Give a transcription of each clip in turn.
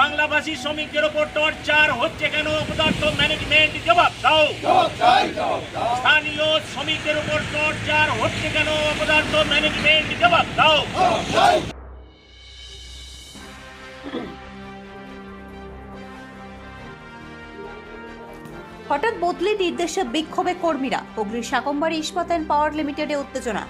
বাংলাভাষী শ্রমিকদের ওপর টর্চার হচ্ছে কেন? পদার্থ ম্যানেজমেন্ট জবাব দাও। স্থানীয় শ্রমিকদের উপর টর্চার হচ্ছে কেন? পদার্থ ম্যানেজমেন্ট জবাব দাও। হঠাৎ বদলি নির্দেশে বিক্ষোভে কর্মীরা। হুগলির শাকম্বাড়ি ইস্পাত অ্যান্ড পাওয়ার লিমিটেডে উত্তেজনা।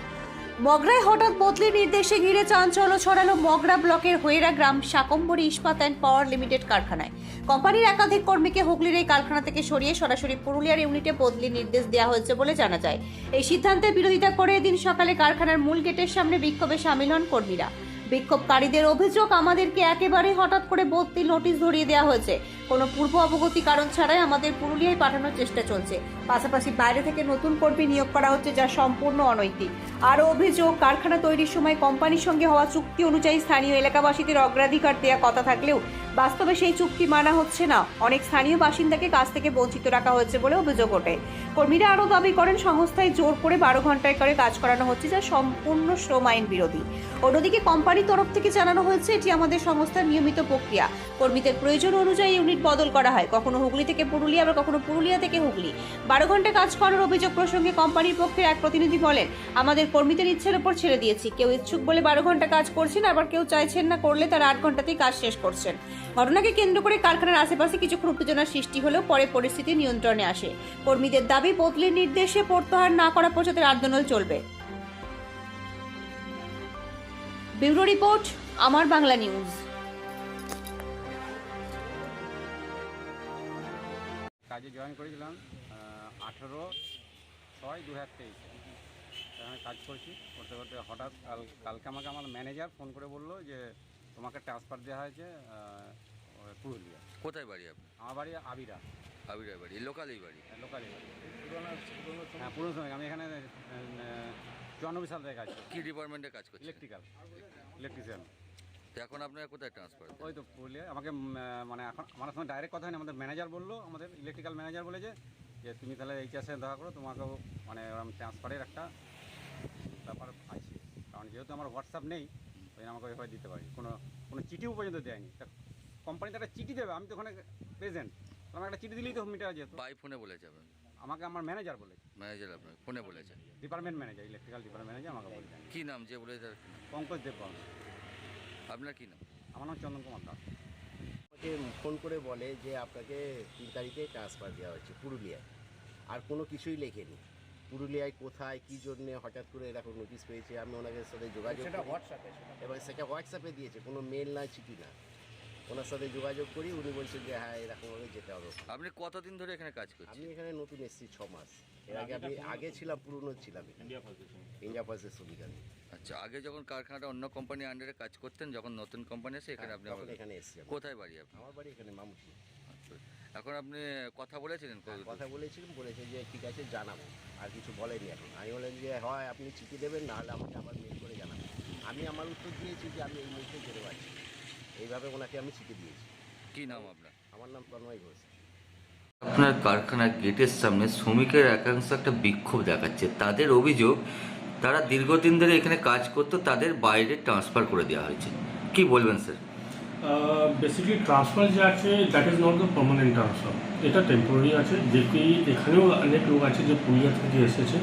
মগরায় হঠাৎ বদলি নির্দেশে ঘিরে চাঞ্চল্য ছড়ালো মগরা ব্লকের হয়েরা গ্রাম শাকম্বরী ইস্পাত অ্যান্ড পাওয়ার লিমিটেড কারখানায়। কোম্পানির একাধিক কর্মীকে হুগলির এই কারখানা থেকে সরিয়ে সরাসরি পুরুলিয়ার ইউনিটে বদলি নির্দেশ দেওয়া হয়েছে বলে জানা যায়। এই সিদ্ধান্তের বিরোধিতা করে এদিন সকালে কারখানার মূল গেটের সামনে বিক্ষোভে সামিল হন কর্মীরা। বিক্ষোভকারীদের অভিযোগ, আমাদেরকে একেবারে হঠাৎ করে বদলি নোটিশ ধরিয়ে দেওয়া হয়েছে। কোনো পূর্ব অবগতি কারণ ছাড়াই আমাদের পুরুলিয়ায় পাঠানোর চেষ্টা চলছে। পাশাপাশি বাইরে থেকে নতুন কর্মী নিয়োগ করা হচ্ছে যা সম্পূর্ণ অনৈতিক। আরও অভিযোগ, কারখানা তৈরির সময় কোম্পানির সঙ্গে হওয়া চুক্তি অনুযায়ী স্থানীয় এলাকাবাসীদের অগ্রাধিকার দেওয়া কথা থাকলেও বাস্তবে সেই চুক্তি মানা হচ্ছে না। অনেক স্থানীয় বাসিন্দাকে কাজ থেকে বঞ্চিত রাখা হয়েছে বলে অভিযোগ ওঠে। কর্মীরা আরও দাবি করেন, সংস্থায় জোর করে বারো ঘন্টায় করে কাজ করানো হচ্ছে যা সম্পূর্ণ শ্রম আইন বিরোধী। অন্যদিকে কোম্পানির তরফ থেকে জানানো হয়েছে, এটি আমাদের সংস্থার নিয়মিত প্রক্রিয়া। কর্মীদের প্রয়োজন অনুযায়ী ইউনিট বদল করা হয়। কখনো হুগলি থেকে পুরুলিয়া, আবার কখনো পুরুলিয়া থেকে হুগলি। বারো ঘণ্টা কাজ করার অভিযোগ প্রসঙ্গে কোম্পানির পক্ষের এক প্রতিনিধি বলেন, আমাদের কর্মীদের ইচ্ছের উপর ছেড়ে দিয়েছি। কেউ ইচ্ছুক বলে বারো ঘণ্টা কাজ করছেন, আবার কেউ চাইছেন না করলে তারা আট ঘন্টাতেই কাজ শেষ করছেন। ঘটনাকে কেন্দ্র করে কারখানার আশেপাশে কিছুক্ষণ উত্তেজনার সৃষ্টি হলেও পরে পরিস্থিতি নিয়ন্ত্রণে আসে। কর্মীদের দাবি, বদলির নির্দেশে প্রত্যাহার না করা পর্যন্ত আন্দোলন চলবে। ব্যুরো রিপোর্ট, আমার বাংলা নিউজ। কাজে জয়েন করেছিলাম আঠেরো ছয় দু হাজার তেইশে। আমি কাজ করছি, করতে করতে হঠাৎ কাল, কালকে আমাকে আমার ম্যানেজার ফোন করে বলল যে, তোমাকে ট্রান্সফার দেওয়া হয়েছে পুরুলিয়া। কোথায় বাড়ি আপনার? আমার বাড়ি আবিরা। আবিরের বাড়ি লোকালই বাড়ি? লোকালি বাড়ি। হ্যাঁ পুরনো শ্রমিক আমি এখানে চুয়ানব্বই সাল থেকে কাজ করি কি ডিপার্টমেন্টে কাজ করছেন? ইলেকট্রিক্যাল ইলেকট্রিশিয়ান তো এখন আপনারা কোথায় ট্রান্সফার ওই তো পুরুলিয়া। আমাকে মানে এখন আমার সঙ্গে ডাইরেক্ট কথা হয়নি আমাদের ম্যানেজার বলল আমাদের ইলেকট্রিক্যাল ম্যানেজার বলেছে যে তুমি তাহলে এই চাষে দেখা করো তোমাকেও মানে ওরকম ট্রান্সফারের একটা ব্যাপার আছে। কারণ যেহেতু আমার হোয়াটসঅ্যাপ নেই ওই জন্য আমাকে ওইভাবে দিতে পারি কোনো কোনো চিঠিও পর্যন্ত দেয়নি। তা কোম্পানিতে একটা চিঠি দেবে আমি তো ওখানে প্রেজেন্ট আমাকে একটা চিঠি দিলেই তো মিটার যেত। বাই ফোনে বলে আপনার আমাকে আমার ম্যানেজার বলেছে। ম্যানেজার আপনার ফোনে বলেছে? Department manager electrical department manager আমাকে বলেছে। কি নাম যে বলেছে? তার কি নাম? পঙ্কজ দেববর্মা আপনার কি নাম? আমার নাম চন্দন কুমার দাস। আমাকে ফোন করে বলে যে আপনাকে তিন তারিখে ট্রান্সফার দেওয়া হচ্ছে পুরুলিয়ায়। আর কোনো কিছুই লেখেনি। পুরুলিয়ায় কোথায় কী জন্যে হঠাৎ করে এরকম নোটিশ পেয়েছে আমি ওনাকে সাথে যোগাযোগ করি। এবার সেটা। হোয়াটসঅ্যাপে দিয়েছে কোনো মেল না চিঠি না ওনার সাথে যোগাযোগ করি উনি বলছেন যে হ্যাঁ এরকমভাবে যেতে হবে আপনি কতদিন ধরে এখানে কাজ করছেন? আমি এখানে নতুন এসেছি ছ মাস। এর আগে আমি আগে ছিলাম পুরনো ছিলাম ইন্ডিয়া ফার্স্টের শ্রমিক আমি আচ্ছা আগে যখন কারখানাটা অন্য কোম্পানির আন্ডারে কাজ করতেন যখন নতুন কোম্পানি এসে এখানে আপনি এখানে এসেছি কোথায় বাড়ি আপনার আমার বাড়ি এখানে মামুটি। আচ্ছা। এখন আপনি কথা বলেছিলেন কতদূর? কথা বলেছিলেন বলেছে যে ঠিক আছে জানাব। আর কিছু বলেনি এখন। আমি বলেন যে হয় আপনি চিঠি দেবেন নাহলে আমাকে আবার মেল করে জানাবেন। আমি আমার উত্তর দিয়েছি যে আমি এই মুহূর্তে যেতে পারছি এইভাবে ওনাকে আমি চিঠি দিয়েছি। কি নাম আপনার? আমার নাম তন্ময় ঘোষ। আপনার কারখানার গেটের সামনে শ্রমিকের একাংশ একটা বিক্ষোভ দেখাচ্ছে। তাদের অভিযোগ তারা দীর্ঘদিন ধরে এখানে কাজ করতো তাদের বাইরে ট্রান্সফার করে দেওয়া হয়েছে। কি বলবেন স্যার? বেসিক্যালি ট্রান্সফার যে আছে that is not the permanent transfer এটা টেম্পোরারি আছে। যে কি এখানেও অনেক লোক আছে যে পুরুলিয়া থেকে এসেছে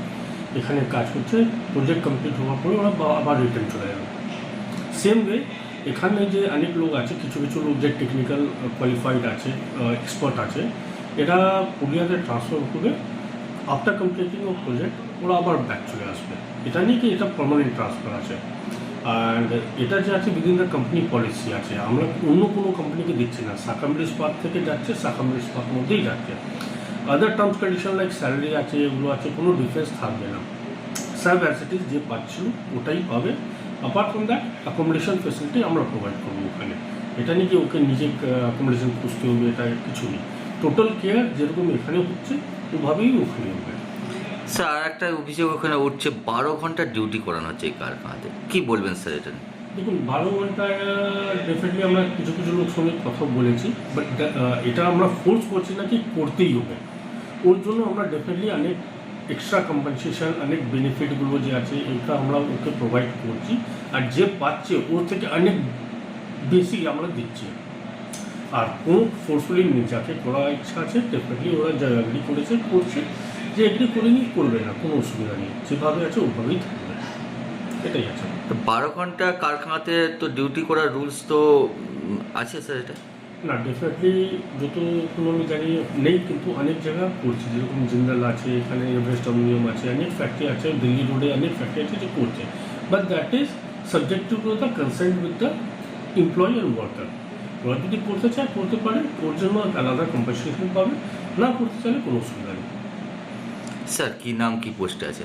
এখানে কাজ করছে। প্রজেক্ট কমপ্লিট হওয়ার পরে ওরা আবার রিটার্ন চলে যাবে। সেম ওয়ে এখানে যে অনেক লোক আছে, কিছু কিছু লোক যে টেকনিক্যাল কোয়ালিফাইড আছে এক্সপার্ট আছে, এরা পুরুলিয়াতে ট্রান্সফার করে আফটার কমপ্লিটিং অফ প্রজেক্ট ওরা আবার ব্যাক চলে আসবে। এটা নিয়ে কি এটা পার্মানেন্ট ট্রান্সফার আছে? অ্যান্ড এটা যে আছে বিভিন্ন কোম্পানি পলিসি আছে, আমরা অন্য কোনো কোম্পানিকে দিচ্ছি না। সাকামরি স্পাত থেকে যাচ্ছে সাকামরি স্পাত মধ্যেই যাচ্ছে। Other terms condition like salary আছে, এগুলো আছে, কোনো ডিফারেন্স থাকবে না। সাব অ্যাসিটিস যে পাচ্ছিল ওটাই পাবে। Apart from that accommodation facility আমরা প্রোভাইড করব ওখানে। এটা নিয়ে কি ওকে নিজে অ্যাকোমোডেশন খুঁজতে হবে এটা কিছু নেই। টোটাল কেয়ার যেরকম এখানে হচ্ছে ওভাবেই ওখানে হবে। স্যার আর একটা অভিযোগ ওখানে উঠছে বারো ঘণ্টা ডিউটি করানো হচ্ছে এই কারখানাতে। কি বলবেন স্যার এটা? দেখুন বারো ঘন্টায় ডেফিনেটলি আমরা কিছু কিছু লোক সঙ্গে কথা বলেছি বাট এটা আমরা ফোর্স করছি না কি করতেই হবে। ওর জন্য আমরা ডেফিনেটলি অনেক এক্সট্রা কম্পেনসেশন অনেক বেনিফিটগুলো যে আছে এটা আমরা ওকে প্রোভাইড করছি। আর যে পাচ্ছে ওর থেকে অনেক বেশি আমরা দিচ্ছি। আর কোনো ফোর্সফুলি যাকে করার ইচ্ছা আছে ডেফিনেটলি ওরা যা এগ্রি করেছে, করছে। যে এগ্রি করেনি করবে না, কোনো অসুবিধা নেই। যেভাবে আছে, ওভাবেই থাকবে। এটাই আছে। তো বারো ঘণ্টা কারখানাতে তো ডিউটি করার রুলস তো আছে স্যার এটা? না ডেফিনেটলি যতগুলো আমি জানি নেই কিন্তু অনেক জায়গা করছে। যেরকম জিন্দাল আছে এখানে এভারেস্ট নিয়ম আছে অনেক ফ্যাক্টরি আছে দিল্লি রোডে অনেক ফ্যাক্টরি আছে যে করছে। But that is subject to the consent with the employee and worker ওরা যদি করতে চায় করতে পারে। ওর জন্য আলাদা কম্পেনসেশন পাবে। না করতে চাইলে কোনো অসুবিধা নেই। স্যার কি নাম কি পোস্টে আছে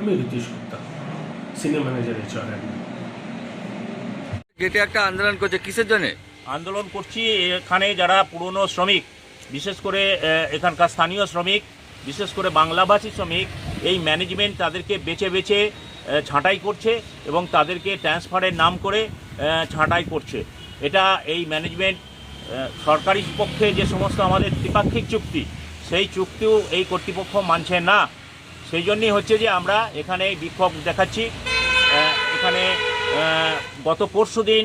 আমি Ritish Gupta senior manager HR গেটে একটা আন্দোলন করছে কিসের জন্য? আন্দোলন করছি এখানে যারা পুরনো শ্রমিক, বিশেষ করে এখানকার স্থানীয় শ্রমিক, বিশেষ করে বাংলাভাষী শ্রমিক, এই ম্যানেজমেন্ট তাদেরকে বেছে বেছে ছাঁটাই করছে এবং তাদেরকে ট্রান্সফারের নাম করে ছাঁটাই করছে। এটা এই ম্যানেজমেন্ট সরকারি পক্ষে যে সমস্ত আমাদের ত্রিপাক্ষিক চুক্তি, সেই চুক্তিও এই কর্তৃপক্ষ মানছে না। সেই জন্যই হচ্ছে যে আমরা এখানে বিক্ষোভ দেখাচ্ছি। এখানে গত পরশু দিন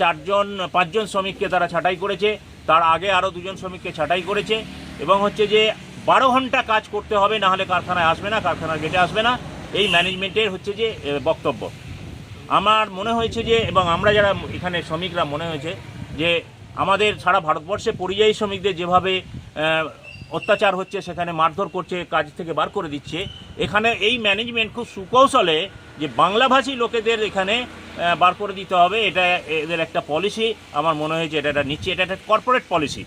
চারজন, পাঁচজন শ্রমিককে তারা ছাঁটাই করেছে। তার আগে আরও দুজন শ্রমিককে ছাঁটাই করেছে এবং হচ্ছে যে বারো ঘণ্টা কাজ করতে হবে, না হলে কারখানায় আসবে না, কারখানার গেটে আসবে না। এই ম্যানেজমেন্টের হচ্ছে যে বক্তব্য। আমার মনে হয়েছে যে, এবং আমরা যারা এখানে শ্রমিকরা, মনে হয়েছে যে আমাদের সারা ভারতবর্ষে পরিযায়ী শ্রমিকদের যেভাবে অত্যাচার হচ্ছে, সেখানে মারধর করছে, কাজ থেকে বার করে দিচ্ছে, এখানে এই ম্যানেজমেন্ট খুব সুকৌশলে যে বাংলাভাষী লোকেদের এখানে বার করে দিতে হবে, এটা এদের একটা পলিসি আমার মনে হয়েছে এটা একটা নিচ্ছে এটা একটা কর্পোরেট পলিসি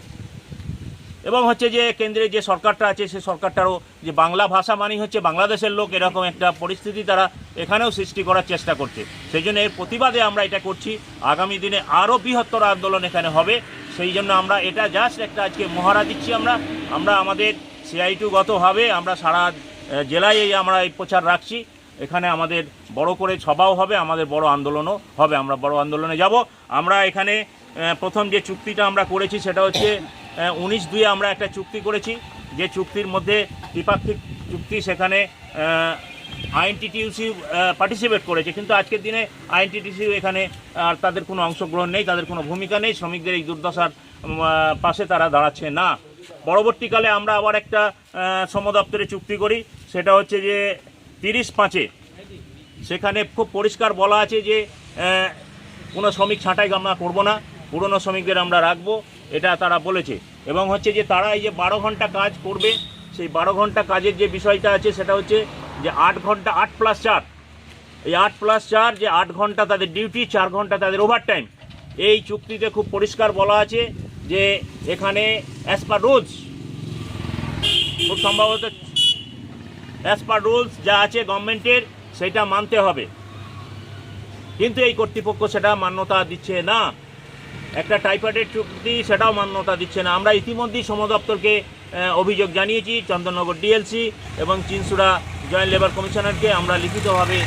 এবং হচ্ছে যে কেন্দ্রে যে সরকারটা আছে, সে সরকারটারও যে বাংলা ভাষা মানেই হচ্ছে বাংলাদেশের লোক, এরকম একটা পরিস্থিতি তারা এখানেও সৃষ্টি করার চেষ্টা করছে। সেই জন্য এর প্রতিবাদে আমরা এটা করছি। আগামী দিনে আরও বৃহত্তর আন্দোলন এখানে হবে। সেই জন্য আমরা এটা জাস্ট একটা আজকে মহারা দিচ্ছি আমরা। আমরা আমাদের সিআইটুগতভাবে আমরা সারা জেলায় আমরা এই প্রচার রাখছি। এখানে আমাদের বড় করে সভাও হবে, আমাদের বড় আন্দোলনও হবে। আমরা বড় আন্দোলনে যাব। আমরা এখানে প্রথম যে চুক্তিটা আমরা করেছি সেটা হচ্ছে উনিশ দুয়ে আমরা একটা চুক্তি করেছি। যে চুক্তির মধ্যে দ্বিপাক্ষিক চুক্তি সেখানে আইএনটিটিউসি পার্টিসিপেট করেছে। কিন্তু আজকের দিনে আইএনটিটিসি এখানে আর তাদের কোনো অংশগ্রহণ নেই, তাদের কোনো ভূমিকা নেই। শ্রমিকদের এই দুর্দশার পাশে তারা দাঁড়াচ্ছে না। পরবর্তীকালে আমরা আবার একটা শ্রম দপ্তরে চুক্তি করি। সেটা হচ্ছে যে তিরিশ পাঁচে। সেখানে খুব পরিষ্কার বলা আছে যে কোনো শ্রমিক ছাঁটাই আমরা করব না, পুরনো শ্রমিকদের আমরা রাখব, এটা তারা বলেছে। এবং হচ্ছে যে, তারা এই যে বারো ঘণ্টা কাজ করবে, সেই বারো ঘণ্টা কাজের যে বিষয়টা আছে, সেটা হচ্ছে যে আট ঘণ্টা, আট প্লাস চার। এই আট প্লাস চার যে আট ঘণ্টা তাদের ডিউটি চার ঘণ্টা তাদের ওভার টাইম এই চুক্তিতে খুব পরিষ্কার বলা আছে যে, এখানে অ্যাজ পার রুলস খুব সম্ভবত অ্যাজ পার রুলস যা আছে গভর্নমেন্টের, সেটা মানতে হবে। কিন্তু এই কর্তৃপক্ষ সেটা মান্যতা দিচ্ছে না। একটা টাইফয়েডের চুক্তি সেটাও মান্যতা দিচ্ছে না। আমরা ইতিমধ্যেই শ্রম দপ্তরকে অভিযোগ জানিয়েছি, চন্দননগর ডিএলসি এবং চিনসুরা জয়েন্ট লেবার কমিশনারকে আমরা লিখিতভাবে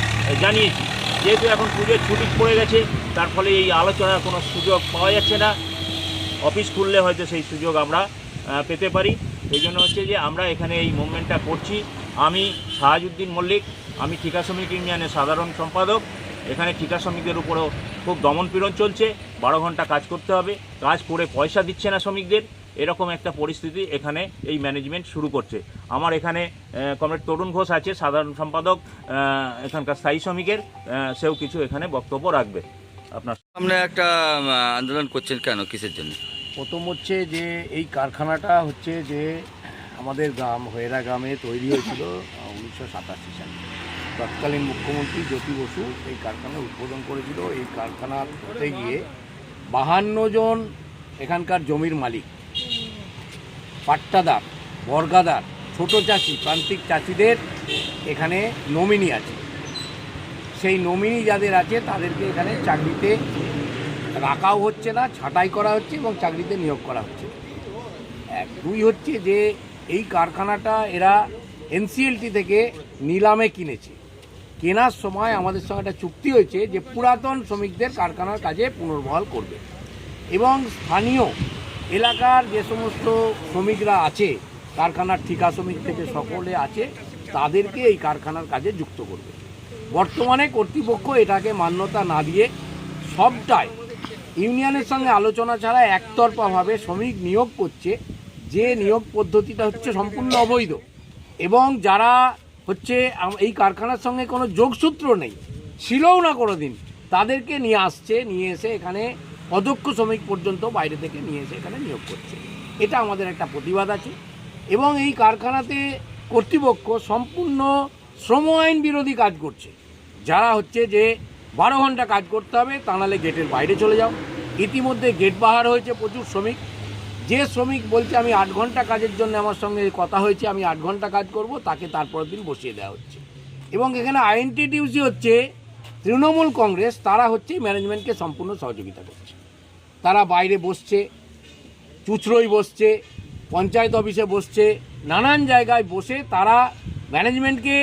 জানিয়েছি। যেহেতু এখন পুজোর ছুটি পড়ে গেছে, তার ফলে এই আলোচনার কোনো সুযোগ পাওয়া যাচ্ছে না। অফিস খুললে হয়তো সেই সুযোগ আমরা পেতে পারি। এই জন্য হচ্ছে যে আমরা এখানে এই মুভমেন্টটা করছি। আমি শাহাজুদ্দিন মল্লিক আমি ঠিকা শ্রমিক ইউনিয়নের সাধারণ সম্পাদক। এখানে ঠিকা শ্রমিকদের উপরেও খুব দমনপীড়ন চলছে বারো ঘণ্টা কাজ করতে হবে কাজ করে পয়সা দিচ্ছে না শ্রমিকদের। এরকম একটা পরিস্থিতি এখানে এই ম্যানেজমেন্ট শুরু করছে। আমার এখানে কমরেড তরুণ ঘোষ আছে সাধারণ সম্পাদক এখানকার স্থায়ী শ্রমিকের সেও কিছু এখানে বক্তব্য রাখবে। আপনার সামনে একটা আন্দোলন করছেন কেন কিসের জন্য? প্রথম হচ্ছে যে এই কারখানাটা হচ্ছে যে আমাদের গ্রাম, হয়েরা গ্রামে তৈরি হয়েছিল উনিশশো সাতাশি সালে। তৎকালীন মুখ্যমন্ত্রী জ্যোতি বসু এই কারখানা উদ্বোধন করেছিল। এই কারখানা করতে গিয়ে বাহান্ন জন এখানকার জমির মালিক, পাট্টাদার, বর্গাদার, ছোট চাষি, প্রান্তিক চাষিদের এখানে নমিনি আছে। সেই নমিনি যাদের আছে, তাদেরকে এখানে চাকরিতে রাখাও হচ্ছে না, ছাঁটাই করা হচ্ছে এবং চাকরিতে নিয়োগ করা হচ্ছে। এক, দুই হচ্ছে যে এই কারখানাটা এরা এনসিএলটি থেকে নিলামে কিনেছে। কেনার সময় আমাদের সঙ্গে একটা চুক্তি হয়েছে যে পুরাতন শ্রমিকদের কারখানার কাজে পুনর্বহাল করবে। এবং স্থানীয় এলাকার যে সমস্ত শ্রমিকরা আছে, কারখানার ঠিকা শ্রমিক থেকে সকলে আছে, তাদেরকে এই কারখানার কাজে যুক্ত করবে। বর্তমানে কর্তৃপক্ষ এটাকে মান্যতা না দিয়ে সবটাই ইউনিয়নের সঙ্গে আলোচনা ছাড়া একতরফাভাবে শ্রমিক নিয়োগ করছে যে নিয়োগ পদ্ধতিটা হচ্ছে সম্পূর্ণ অবৈধ। এবং যারা হচ্ছে এই কারখানার সঙ্গে কোনো যোগসূত্র নেই, ছিলও না কোনো দিন তাদেরকে নিয়ে আসছে, নিয়ে এসে এখানে অদক্ষ শ্রমিক পর্যন্ত বাইরে থেকে নিয়ে এসে এখানে নিয়োগ করছে। এটা আমাদের একটা প্রতিবাদ আছে। এবং এই কারখানাতে কর্তৃপক্ষ সম্পূর্ণ শ্রম আইন বিরোধী কাজ করছে। যারা হচ্ছে যে বারো ঘণ্টা কাজ করতে হবে, তা নাহলে গেটের বাইরে চলে যাও। ইতিমধ্যে গেট বাহার হয়েছে প্রচুর শ্রমিক। যে শ্রমিক বলছে, আমি আট ঘণ্টা কাজের জন্য আমার সঙ্গে কথা হয়েছে, আমি আট ঘণ্টা কাজ করব, তাকে তারপরের দিন বসিয়ে দেওয়া হচ্ছে। এবং এখানে আইএনটিটিউসি হচ্ছে তৃণমূল কংগ্রেস, তারা হচ্ছে ম্যানেজমেন্টকে সম্পূর্ণ সহযোগিতা করছে। তারা বাইরে বসছে চুচড়োই বসছে, পঞ্চায়েত অফিসে বসছে, নানান জায়গায় বসে তারা ম্যানেজমেন্টকে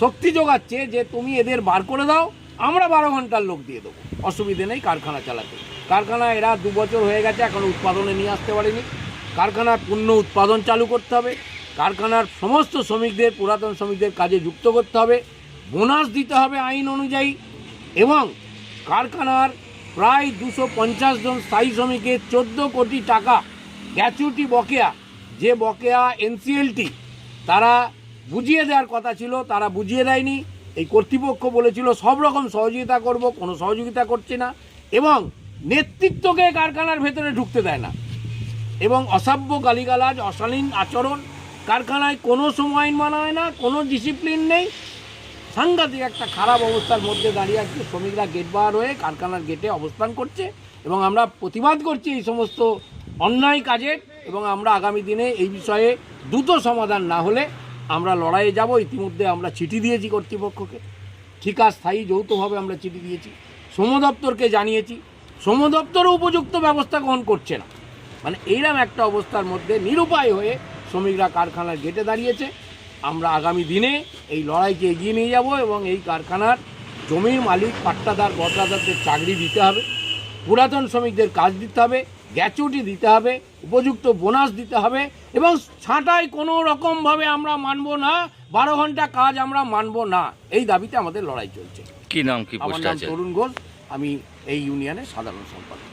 শক্তি যোগাচ্ছে যে, তুমি এদের বার করে দাও, আমরা বারো ঘণ্টার লোক দিয়ে দেবো, অসুবিধে নেই, কারখানা চালাতে। কারখানা এরা দু বছর হয়ে গেছে, এখনও উৎপাদনে নিয়ে আসতে পারেনি। কারখানার পূর্ণ উৎপাদন চালু করতে হবে। কারখানার সমস্ত শ্রমিকদের, পুরাতন শ্রমিকদের কাজে যুক্ত করতে হবে। বোনাস দিতে হবে আইন অনুযায়ী এবং কারখানার প্রায় দুশো পঞ্চাশ জন স্থায়ী শ্রমিকের চোদ্দ কোটি টাকা গ্যাচুটি বকেয়া। যে বকেয়া এনসিএলটি তারা বুঝিয়ে দেওয়ার কথা ছিল, তারা বুঝিয়ে দেয়নি। এই কর্তৃপক্ষ বলেছিল, সব রকম সহযোগিতা করব, কোনো সহযোগিতা করছে না। এবং নেতৃত্বকে কারখানার ভেতরে ঢুকতে দেয় না। এবং অসাব্য গালিগালাজ, অশালীন আচরণ, কারখানায় কোনো সময় মানা হয় না, কোনো ডিসিপ্লিন নেই। সাংঘাতিক একটা খারাপ অবস্থার মধ্যে দাঁড়িয়ে আজকে শ্রমিকরা গেট বার হয়ে কারখানার গেটে অবস্থান করছে এবং আমরা প্রতিবাদ করছি এই সমস্ত অন্যায় কাজের এবং আমরা আগামী দিনে এই বিষয়ে দ্রুত সমাধান না হলে আমরা লড়াইয়ে যাব। ইতিমধ্যে আমরা চিঠি দিয়েছি কর্তৃপক্ষকে। ঠিকা স্থায়ী যৌথভাবে আমরা চিঠি দিয়েছি। শ্রম দপ্তরকে জানিয়েছি। শ্রম দপ্তরও উপযুক্ত ব্যবস্থা গ্রহণ করছে না। মানে এইরকম একটা অবস্থার মধ্যে নিরুপায় হয়ে শ্রমিকরা কারখানার গেটে দাঁড়িয়েছে। আমরা আগামী দিনে এই লড়াইকে এগিয়ে নিয়ে যাব এবং এই কারখানার জমির মালিক পাট্টাদার বট্টাদারদের চাকরি দিতে হবে পুরাতন শ্রমিকদের কাজ দিতে হবে গ্যাচুটি দিতে হবে উপযুক্ত বোনাস দিতে হবে এবং ছাঁটাই কোনো রকমভাবে আমরা মানব না বারো ঘণ্টা কাজ আমরা মানব না। এই দাবিতে আমাদের লড়াই চলছে। কি নাম কি আমার নাম তরুণ ঘোষ। আমি এই ইউনিয়নের সাধারণ সম্পাদক।